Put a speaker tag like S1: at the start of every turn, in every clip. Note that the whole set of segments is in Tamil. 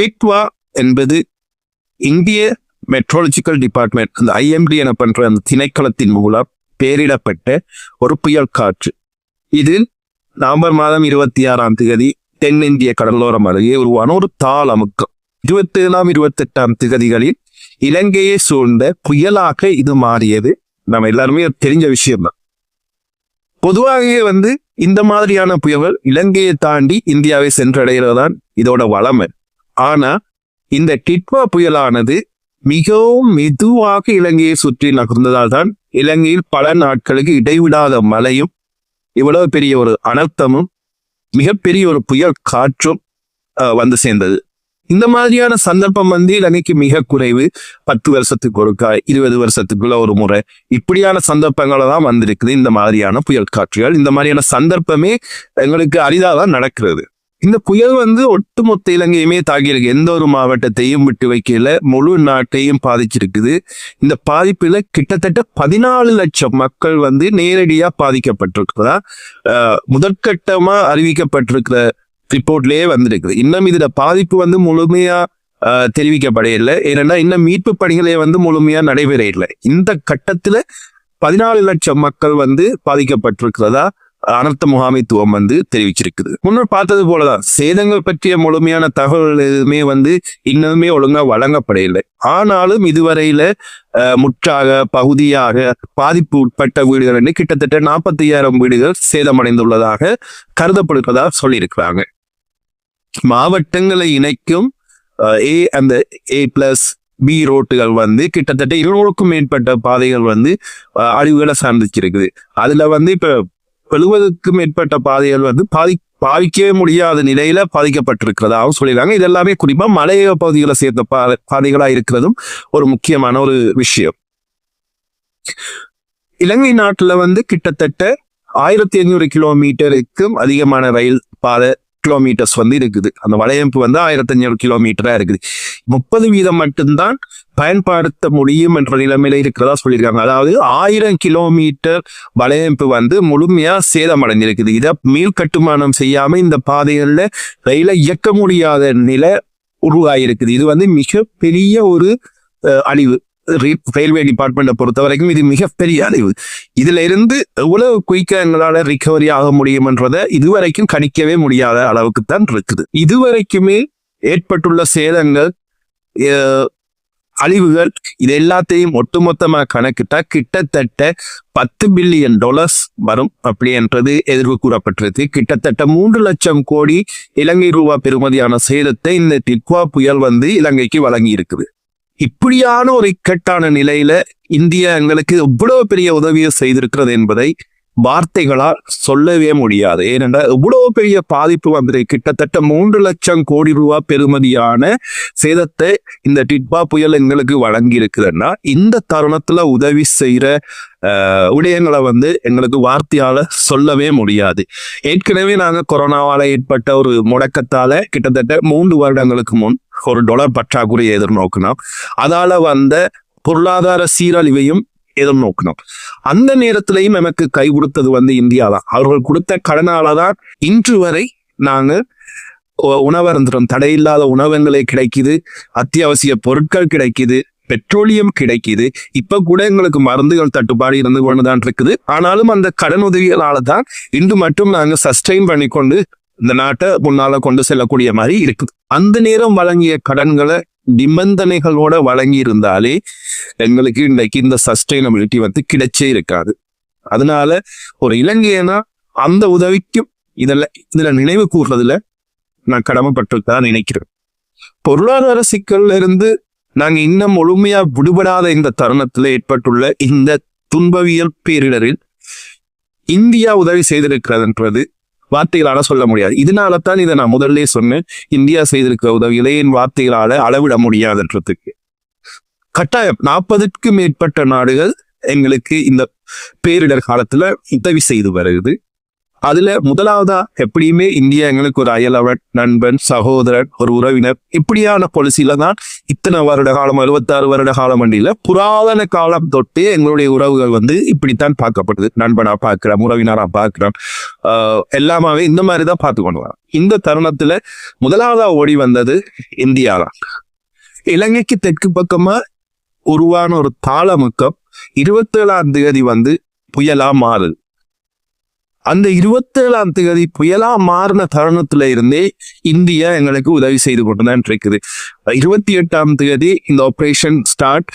S1: டிட்வா என்பது இந்திய மெட்ரோலஜிக்கல் டிபார்ட்மெண்ட் அந்த ஐஎம்டி எனப்படுற அந்த திணைக்களத்தின் மூலம் பெயரிடப்பட்ட ஒரு புயல் காற்று. இது நவம்பர் மாதம் இருபத்தி ஆறாம் தேதி தென்னிந்திய கடலோரம் அருகே உருவான ஒரு தாள் அமுக்கம். இருபத்தி ஏழாம் இருபத்தி எட்டாம் திகதிகளில் இலங்கையை சூழ்ந்த புயலாக இது மாறியது. நம்ம எல்லாருமே தெரிஞ்ச விஷயம்தான். பொதுவாகவே வந்து இந்த மாதிரியான புயல்கள் இலங்கையை தாண்டி இந்தியாவை சென்றடைகிறது தான் இதோட வளமை. ஆனா இந்த டிட்வா புயலானது மிகவும் மெதுவாக இலங்கையை சுற்றி நகர்ந்ததால் தான் இலங்கையில் பல நாட்களுக்கு இடைவிடாத மழையும் இவ்வளவு பெரிய ஒரு அனர்த்தமும் மிகப்பெரிய ஒரு புயல் காற்றும் வந்து சேர்ந்தது. இந்த மாதிரியான சந்தர்ப்பம் வந்து இலங்கைக்கு மிக குறைவு. பத்து வருஷத்துக்கு ஒருக்கா இருபது வருஷத்துக்குள்ள ஒரு முறை இப்படியான சந்தர்ப்பங்களை தான் வந்திருக்குது. இந்த மாதிரியான புயல் காற்றுகள் இந்த மாதிரியான சந்தர்ப்பமே எங்களுக்கு அரிதாக தான் நடக்கிறது. இந்த புயல் வந்து ஒட்டுமொத்த இலங்கையுமே தாக்கியிருக்கு. எந்த ஒரு மாவட்டத்தையும் விட்டு வைக்கல. முழு நாட்டையும் பாதிச்சிருக்குது. இந்த பாதிப்புல கிட்டத்தட்ட பதினாலு லட்சம் மக்கள் வந்து நேரடியா பாதிக்கப்பட்டிருக்கிறதா முதற்கட்டமாக முதற்கட்டமா அறிவிக்கப்பட்டிருக்கிற ரிப்போர்ட்லேயே வந்திருக்குது. இன்னும் இதுல பாதிப்பு வந்து முழுமையா தெரிவிக்கப்பட தெரிவிக்கப்படையில்லை ஏன்னா இன்னும் மீட்பு பணிகளே வந்து முழுமையா நடைபெற இல்லை இந்த கட்டத்துல பதினாலு லட்சம் மக்கள் வந்து பாதிக்கப்பட்டிருக்கிறதா அனர்த்த முகாமைத்துவம் வந்து தெரிவிச்சிருக்குது. முன்னர் பார்த்தது போலதான் சேதங்கள் பற்றிய முழுமையான தகவல் எதுவுமே வந்து இன்னுமே ஒழுங்கா வழங்கப்படவில்லை. ஆனாலும் இதுவரையில முற்றாக பகுதியாக பாதிப்பு உட்பட்ட வீடுகள் என்று கிட்டத்தட்ட நாற்பத்தி ஐயாயிரம் வீடுகள் சேதமடைந்துள்ளதாக கருதப்படுவதாக சொல்லியிருக்கிறாங்க. மாவட்டங்களை இணைக்கும் ஏ அந்த ஏ பிளஸ் பி ரோட்டுகள் வந்து கிட்டத்தட்ட இருநூறுக்கும் மேற்பட்ட பாதைகள் வந்து அழிவுகளை சார்ந்திச்சிருக்குது அதுல வந்து இப்ப எழுபதுக்கும் மேற்பட்ட பாதைகள் வந்து பாதி பாதிக்கவே முடியாத நிலையில பாதிக்கப்பட்டிருக்கிறதாகவும் சொல்லிடுறாங்க இது எல்லாமே குறிப்பா மலைய பகுதிகளை சேர்ந்த பா பாதைகளா இருக்கிறதும் ஒரு முக்கியமான ஒரு விஷயம். இலங்கை நாட்டுல வந்து கிட்டத்தட்ட ஆயிரத்தி ஐநூறு கிலோமீட்டருக்கும் அதிகமான ரயில் பாதை கிலோமீட்டர்ஸ் வந்து இருக்குது. அந்த வலையமைப்பு வந்து ஆயிரத்தி ஐநூறு கிலோமீட்டரா இருக்குது. முப்பது வீதம் மட்டும்தான் பயன்படுத்த முடியும் என்ற நிலைமையில இருக்கிறதா சொல்லியிருக்காங்க. அதாவது ஆயிரம் கிலோமீட்டர் வலையமைப்பு வந்து முழுமையா சேதமடைஞ்சிருக்குது இதை மீள் கட்டுமானம் செய்யாம இந்த பாதைகளில் ரயிலை இயக்க முடியாத நிலை உருவாயிருக்குது இது வந்து மிகப்பெரிய ஒரு அழிவு. ரயில்வே டிபார்ட்மெண்ட்டை பொறுத்த வரைக்கும் இது மிகப்பெரிய அழிவு. இதுல இருந்து எவ்வளவு குயிக்கா எங்களால் ரிகவரி ஆக முடியும்ன்றதை இதுவரைக்கும் கணிக்கவே முடியாத அளவுக்கு தான் இருக்குது. இதுவரைக்குமே ஏற்பட்டுள்ள சேதங்கள் அழிவுகள் இது எல்லாத்தையும் ஒட்டுமொத்தமாக கணக்கிட்டா கிட்டத்தட்ட பத்து பில்லியன் டாலர்ஸ் வரும். அப்படி என்றது எதிர்வு கூறப்பட்டிருக்கு. கிட்டத்தட்ட மூன்று லட்சம் கோடி இலங்கை ரூபா பெறுமதியான சேதத்தை இந்த டிட்வா புயல் வந்து இலங்கைக்கு வழங்கி இருக்குது. இப்படியான ஒரு இக்கட்டான நிலையில இந்தியா எங்களுக்கு எவ்வளவு பெரிய உதவியை செய்திருக்கிறது என்பதை வார்த்தைகளால் சொல்லவே முடியாது. ஏனென்றால் எவ்வளவு பெரிய பாதிப்பு வந்தது. கிட்டத்தட்ட மூன்று லட்சம் கோடி ரூபாய் பெறுமதியான சேதத்தை இந்த டிட்பா புயல் எங்களுக்கு வழங்கி இருக்குதுன்னா இந்த தருணத்துல உதவி செய்யற விடயங்களை வந்து எங்களுக்கு வார்த்தையால் சொல்லவே முடியாது. ஏற்கனவே நாங்கள் கொரோனாவால் ஏற்பட்ட ஒரு முடக்கத்தால் கிட்டத்தட்ட மூன்று வருடங்களுக்கு முன் ஒரு டொலர் பற்றாக்குறையை எதிர்நோக்கினோம். அதால் வந்த பொருளாதார சீரழிவையும் எதிர்நோக்கினோம் அந்த நேரத்திலையும் நமக்கு கை கொடுத்தது வந்து இந்தியா தான் அவர்கள் கொடுத்த கடனால தான் இன்று வரை நாங்கள் உணவருந்துறோம் தடையில்லாத உணவங்களே கிடைக்குது. அத்தியாவசிய பொருட்கள் கிடைக்குது. பெட்ரோலியம் கிடைக்குது. இப்ப கூட எங்களுக்கு மருந்துகள் தட்டுப்பாடு இருந்து கொண்டுதான் இருக்குது. ஆனாலும் அந்த கடன் உதவிகளால தான் இன்று மட்டும் நாங்கள் சஸ்டெயின் பண்ணிக்கொண்டு இந்த நாட்டை முன்னால கொண்டு செல்லக்கூடிய மாதிரி இருக்குது. அந்த நேரம் வழங்கிய கடன்களை நிபந்தனைகளோட வழங்கி இருந்தாலே எங்களுக்கு இன்றைக்கு இந்த சஸ்டைனபிலிட்டி வந்து கிடைச்சே இருக்காது. அதனால ஒரு இலங்கையனா அந்த உதவிக்கும் இதில் இதுல நினைவு கூறுறதுல நான் கடமைப்பட்டிருக்கதான் நினைக்கிறேன். பொருளாதார சிக்கல்ல இருந்து நாங்க இன்னும் முழுமையா விடுபடாத இந்த தருணத்துல ஏற்பட்டுள்ள இந்த துன்பவியல் பேரிடரில் இந்தியா உதவி செய்திருக்கிறதுன்றது வார்த்தைகளால சொல்ல முடியாது. இதனால தான் இதை நான் முதல்ல சொன்னேன். இந்தியா செய்திருக்கிற உதவியிலே என் வார்த்தைகளால அளவிட முடியாதுன்றதுக்கு கட்டாயம் நாற்பதுக்கு மேற்பட்ட நாடுகள் எங்களுக்கு இந்த பேரிடர் காலத்துல உதவி செய்து வருகிறது. அதுல முதலாவதா எப்படியுமே இந்தியா எங்களுக்கு ஒரு அயலவன் நண்பன் சகோதரன் ஒரு உறவினர். இப்படியான பொலிசியில தான் இத்தனை வருட காலம் அறுபத்தாறு வருட காலம் வண்டியில புராதன காலம் தொட்டு எங்களுடைய உறவுகள் வந்து இப்படித்தான் பார்க்கப்படுது. நண்பனா பார்க்கிறோம் உறவினரா பார்க்கிறோம். எல்லாமாவே எல்லாமே இந்த மாதிரி தான் பார்த்து கொண்டு வரோம். இந்த தருணத்துல முதலாவதா ஓடி வந்தது இந்தியா தான் இலங்கைக்கு தெற்கு பக்கமா உருவான ஒரு தாளமுக்கம் இருபத்தேழாம் தேதி வந்து புயலா மாறுது. அந்த இருபத்தேழாம் தேதி புயலா மாறின தருணத்துல இருந்தே இந்தியா எங்களுக்கு உதவி செய்து கொண்டுதான் இருக்குது இருபத்தி எட்டாம் தேதி இந்த ஆப்ரேஷன் ஸ்டார்ட்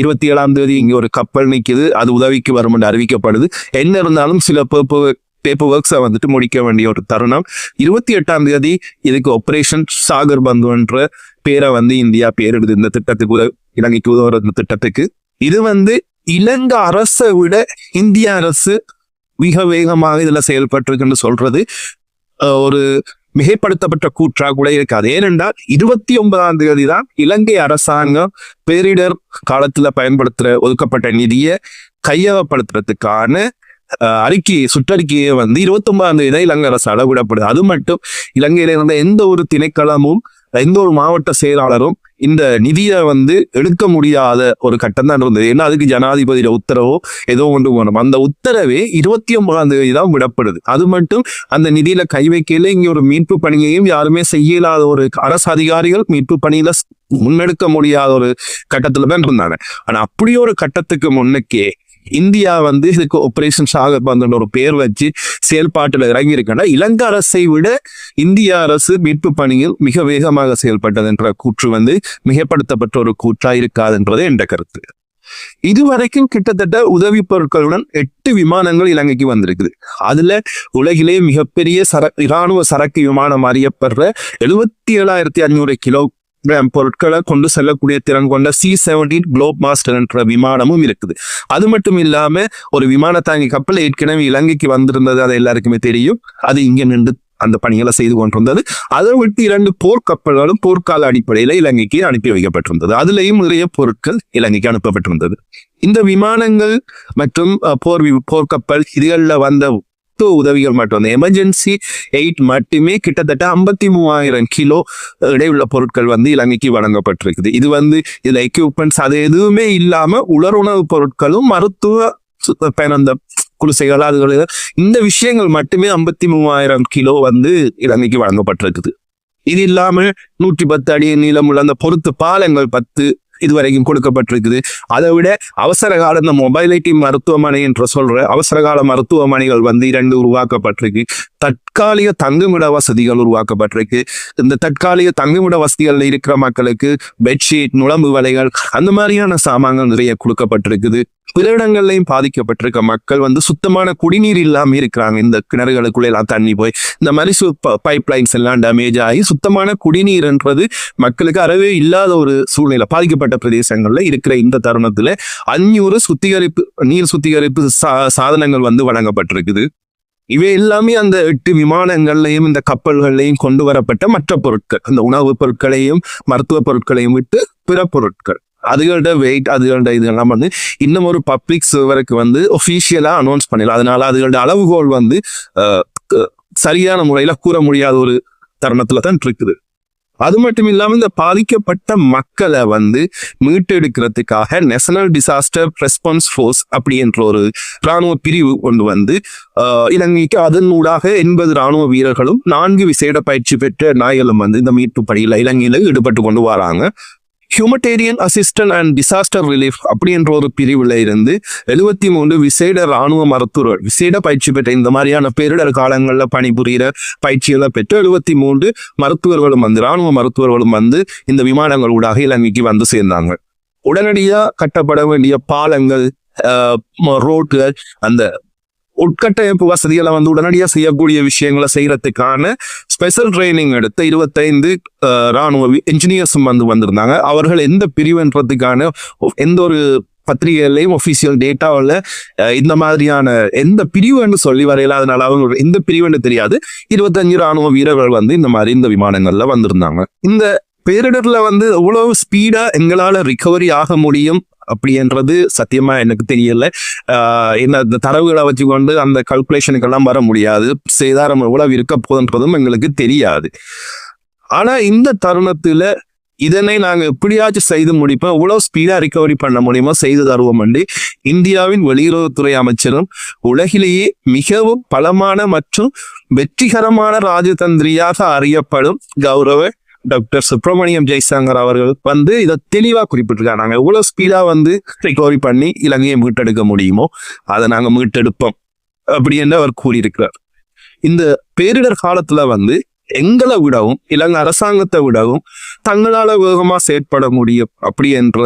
S1: இருபத்தி ஏழாம் தேதி இங்க ஒரு கப்பல் நிக்குது. அது உதவிக்கு வரும் என்று அறிவிக்கப்படுது. என்ன இருந்தாலும் சில பேப்பர் பேப்பர் ஒர்க்ஸை வந்துட்டு முடிக்க வேண்டிய ஒரு தருணம். இருபத்தி எட்டாம் தேதி இதுக்கு ஆப்ரேஷன் சாகர் பந்து என்ற பேரை வந்து இந்தியா பேரிடுது இந்த திட்டத்துக்கு உதவி இலங்கைக்கு உதவுற இந்த திட்டத்துக்கு. இது வந்து இலங்கை அரசை விட இந்திய அரசு மிக வேகமாக இதில் செயல்பட்டிருக்குன்னு சொல்றது ஒரு மிகைப்படுத்தப்பட்ட கூற்றா கூட இருக்காது. ஏனென்றால் இருபத்தி ஒன்பதாம் தேதி தான் இலங்கை அரசாங்கம் பேரிடர் காலத்துல பயன்படுத்துற ஒதுக்கப்பட்ட நிதியை கையகப்படுத்துறதுக்கான அறிக்கை அறிக்கையை சுற்றறிக்கையை வந்து இருபத்தி ஒன்பதாம் தேதி தான் இலங்கை அரசு அளவிடப்படுது. அது மட்டும் இலங்கையில இருந்த எந்த ஒரு திணைக்களமும் எந்த ஒரு மாவட்ட செயலாளரும் இந்த நிதியை வந்து எடுக்க முடியாத ஒரு கட்டம் தான் இருந்தது. ஏன்னா அதுக்கு ஜனாதிபதியோட உத்தரவோ ஏதோ ஒன்று போனோம் அந்த உத்தரவே இருபத்தி ஒன்பதாம் தேதி தான் விடப்படுது. அது மட்டும் அந்த நிதியில கை வைக்கல இங்க ஒரு மீட்பு பணியையும் யாருமே செய்யலாத ஒரு அரசு அதிகாரிகள் மீட்பு பணியில முன்னெடுக்க முடியாத ஒரு கட்டத்துல தான் இருந்தாங்க. ஆனா அப்படி ஒரு கட்டத்துக்கு முன்னுக்கே இந்தியா வந்து இதுக்கு ஆபரேஷன் சாகர் பந்தன் ஒரு பேர் வச்சு செயல்பாட்டுல இறங்கி இருக்கா இலங்கை அரசை விட இந்திய அரசு மீட்பு பணியில் மிக வேகமாக செயல்பட்டது என்ற கூற்று வந்து மிகப்படுத்தப்பட்ட ஒரு கூற்றா இருக்காதுன்றது என்ற கருத்து. இதுவரைக்கும் கிட்டத்தட்ட உதவி பொருட்களுடன் எட்டு விமானங்கள் இலங்கைக்கு வந்திருக்குது. அதுல உலகிலே மிகப்பெரிய சர இராணுவ சரக்கு விமானம் அறியப்படுற எழுபத்தி ஏழாயிரத்தி ஐநூறு கிலோ பொருட்களை கொண்டு செல்லக்கூடிய திறன் கொண்ட சி செவன்டீன் குளோப் மாஸ்டர் என்ற விமானமும் இருக்குது. அது மட்டும் இல்லாம ஒரு விமான தாங்கி கப்பல் ஏற்கனவே இலங்கைக்கு வந்திருந்தது அது எல்லாருக்குமே தெரியும். அது இங்க நின்று அந்த பணிகளை செய்து கொண்டிருந்தது. அதை விட்டு இரண்டு போர்க்கப்பல்களும் போர்க்கால அடிப்படையில இலங்கைக்கு அனுப்பி வைக்கப்பட்டிருந்தது. அதுலேயும் நிறைய பொருட்கள் இலங்கைக்கு அனுப்பப்பட்டிருந்தது. இந்த விமானங்கள் மற்றும் போர் வி- போர்க்கப்பல் இதுகளில் வந்த மருத்துவ உதவிகள் மட்டும். அந்த எமர்ஜென்சி எயிட் மட்டுமே கிட்டத்தட்ட ஐம்பத்தி மூவாயிரம் கிலோ இடையுள்ள பொருட்கள் வந்து இலங்கைக்கு வழங்கப்பட்டிருக்குது. இது வந்து இதில் எக்யூப்மெண்ட்ஸ் அது எதுவுமே இல்லாமல் உலர் உணவு பொருட்களும் மருத்துவ சு- பயன் அந்த குடிசைகள் அதுகள் இந்த விஷயங்கள் மட்டுமே ஐம்பத்தி மூவாயிரம் கிலோ வந்து இலங்கைக்கு வழங்கப்பட்டிருக்குது. இது இல்லாமல் நூற்றி பத்து அடி நீளமுள்ள அந்த பொருத்து பாலங்கள் பத்து இதுவரைக்கும் கொடுக்கப்பட்டிருக்குது. அதை விட அவசர கால இந்த மொபைலிட்டி மருத்துவமனை என்று சொல்ற அவசர கால மருத்துவமனைகள் வந்து இரண்டு உருவாக்கப்பட்டிருக்கு. தட் தற்காலிக தங்குமிட வசதிகள் உருவாக்கப்பட்டிருக்கு. இந்த தற்காலிக தங்குமிட வசதிகளில் இருக்கிற மக்களுக்கு பெட்ஷீட் நுழம்பு வலைகள் அந்த மாதிரியான சாமான்கள் நிறைய கொடுக்கப்பட்டிருக்குது. பிற இடங்கள்லையும் பாதிக்கப்பட்டிருக்க மக்கள் வந்து சுத்தமான குடிநீர் இல்லாமல் இருக்கிறாங்க. இந்த கிணறுகளுக்குள்ள எல்லாம் தண்ணி போய் இந்த மாதிரி சு பைப் லைன்ஸ் எல்லாம் டேமேஜ் ஆகி சுத்தமான குடிநீர்ன்றது மக்களுக்கு அறவே இல்லாத ஒரு சூழ்நிலை பாதிக்கப்பட்ட பிரதேசங்களில் இருக்கிற இந்த தருணத்தில் அஞ்சூறு சுத்திகரிப்பு நீர் சுத்திகரிப்பு சா- சாதனங்கள் வந்து வழங்கப்பட்டிருக்குது. இவை எல்லாமே அந்த எட்டு விமானங்கள்லையும் இந்த கப்பல்கள்லையும் கொண்டு வரப்பட்ட மற்ற பொருட்கள். அந்த உணவுப் பொருட்களையும் மருத்துவ பொருட்களையும் விட்டு பிற பொருட்கள். அதுகளோட வெயிட் அதுகளோட இதெல்லாம் வந்து இன்னும் ஒரு பப்ளிக் சர்வருக்கு வந்து ஒஃபிஷியலா அனௌன்ஸ் பண்ணிடலாம். அதனால அதுகளோட அளவுகோல் வந்து சரியான முறையில கூற முடியாத ஒரு தருணத்துல தான் இருக்குது. அது மட்டும் இல்லாமல் இந்த பாதிக்கப்பட்ட மக்களை வந்து மீட்டெடுக்கிறதுக்காக நேஷனல் டிசாஸ்டர் ரெஸ்பான்ஸ் ஃபோர்ஸ் அப்படின்ற ஒரு ராணுவ பிரிவு கொண்டு வந்து ஆஹ், இலங்கைக்கு அதன் ஊடாக எண்பது ராணுவ வீரர்களும் நான்கு விசேட பயிற்சி பெற்ற நாய்களும் வந்து இந்த மீட்பு பணியில் இலங்கையில ஈடுபட்டு கொண்டு வராங்க. Humanitarian assistant and disaster relief அப்படின்ற ஒரு பிரிவில் இருந்து எழுபத்தி மூன்று விசேட ராணுவ மருத்துவர்கள் விசேட பயிற்சி பெற்ற இந்த மாதிரியான பேரிடர் காலங்களில் பணிபுரிகிற பயிற்சிகளை பெற்று எழுபத்தி மூன்று மருத்துவர்களும் வந்து ராணுவ மருத்துவர்களும் வந்து இந்த விமானங்கள் ஊடாக இலங்கைக்கு வந்து சேர்ந்தாங்க. உடனடியாக கட்டப்பட வேண்டிய பாலங்கள் ரோட்டுகள் அந்த உட்கட்டமைப்பு வசதிகளை வந்து உடனடியாக செய்யக்கூடிய விஷயங்களை செய்யறதுக்கான ஸ்பெஷல் ட்ரைனிங் எடுத்த இருபத்தைந்து ராணுவ இன்ஜினியர்ஸும் வந்து வந்திருந்தாங்க. அவர்கள் எந்த பிரிவுன்றதுக்கான எந்த ஒரு பத்திரிகைகளையும் ஒஃபிஷியல் டேட்டாவில் இந்த மாதிரியான எந்த பிரிவுன்னு சொல்லி வரையில. அதனால அவங்க எந்த பிரிவுன்னு தெரியாது. இருபத்தஞ்சு ராணுவ வீரர்கள் வந்து இந்த மாதிரி இந்த விமானங்கள்ல வந்திருந்தாங்க. இந்த பேரிடர்ல வந்து எவ்வளவு ஸ்பீடா எங்களால ரிகவரி ஆக முடியும் அப்படின்றது சத்தியமா எனக்கு தெரியல. ஆஹ் என்ன இந்த தரவுகளை வச்சுக்கொண்டு அந்த கல்குலேஷனுக்கெல்லாம் வர முடியாது. சேதாரம் எவ்வளவு இருக்க போதுன்றதும் எங்களுக்கு தெரியாது. ஆனா இந்த தருணத்துல இதனை நாங்கள் எப்படியாச்சும் செய்து முடிப்போம் எவ்வளவு ஸ்பீடா ரிகவரி பண்ண முடியுமோ செய்து தருவோம் என்று இந்தியாவின் வெளியுறவுத்துறை அமைச்சரும் உலகிலேயே மிகவும் பலமான மற்றும் வெற்றிகரமான ராஜதந்திரியாக அறியப்படும் கௌரவ டாக்டர் சுப்பிரமணியம் ஜெய்சங்கர் அவர்கள் வந்து இதை தெளிவா குறிப்பிட்டிருக்காங்க. நாங்கள் எவ்வளவு ஸ்பீடா வந்து ரிகவரி பண்ணி இலங்கையை மீட்டெடுக்க முடியுமோ அதை நாங்கள் மீட்டெடுப்போம் அப்படி என்று அவர் கூறியிருக்கிறார். இந்த பேரிடர் காலத்துல வந்து எங்களை விடவும் இலங்கை அரசாங்கத்தை விடவும் தங்களால வேகமா செயற்பட முடியும் அப்படி என்ற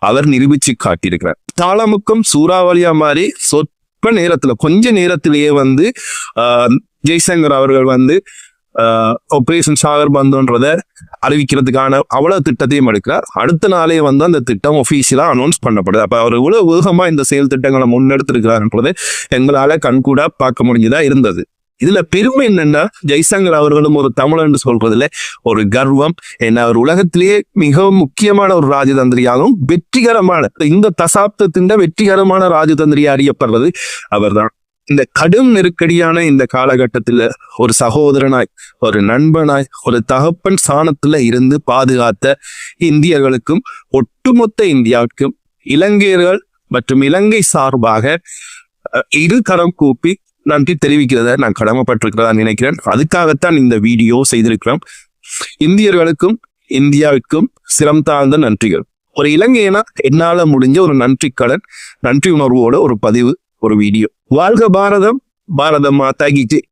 S1: அவர் நிரூபிச்சு காட்டியிருக்கிறார். தாளமுக்கம் சூறாவளியா மாதிரி சொற்ப நேரத்துல கொஞ்ச நேரத்திலேயே வந்து ஆஹ், ஜெய்சங்கர் அவர்கள் வந்து ஆப்ரேஷன் சாகர் பந்துன்றத அறிவிக்கிறதுக்கான அவ்வளவு திட்டத்தையும் எடுக்கிறார். அடுத்த நாளே வந்து அந்த திட்டம் ஒஃபீஷியலாக அனௌன்ஸ் பண்ணப்படுது. அப்போ அவர் இவ்வளவு வேகமாக இந்த செயல் திட்டங்களை முன்னெடுத்திருக்கிறார்ன்றது எங்களால் கண்கூடாக பார்க்க முடிஞ்சதா இருந்தது. இதுல பெருமை என்னன்னா ஜெய்சங்கர் அவர்களும் ஒரு தமிழன் சொல்றதுல ஒரு கர்வம். என்ன அவர் உலகத்திலேயே மிகவும் முக்கியமான ஒரு ராஜதந்திரியாகவும் வெற்றிகரமான இந்த தசாப்தத்தின் வெற்றிகரமான ராஜதந்திரியா அறியப்படுறது அவர்தான். இந்த கடும் நெருக்கடியான இந்த காலகட்டத்துல ஒரு சகோதரனாய் ஒரு நண்பனாய் ஒரு தகப்பன் சாணத்துல இருந்து பாதுகாத்த இந்தியர்களுக்கும் ஒட்டுமொத்த இந்தியாவுக்கும் இலங்கையர்கள் மற்றும் இலங்கை சார்பாக இரு கரம் கூப்பி நன்றி தெரிவிக்கிறத நான் கடமைப்பட்டிருக்கிறதா நினைக்கிறேன். அதுக்காகத்தான் இந்த வீடியோ செய்திருக்கிறோம். இந்தியர்களுக்கும் இந்தியாவுக்கும் சிரம் தாழ்ந்த நன்றிகள். ஒரு இலங்கையனா என்னால முடிஞ்ச ஒரு நன்றி கடன் நன்றி உணர்வோட ஒரு பதிவு ஒரு வீடியோ வாழ்க பாரதம். பாரத மாதா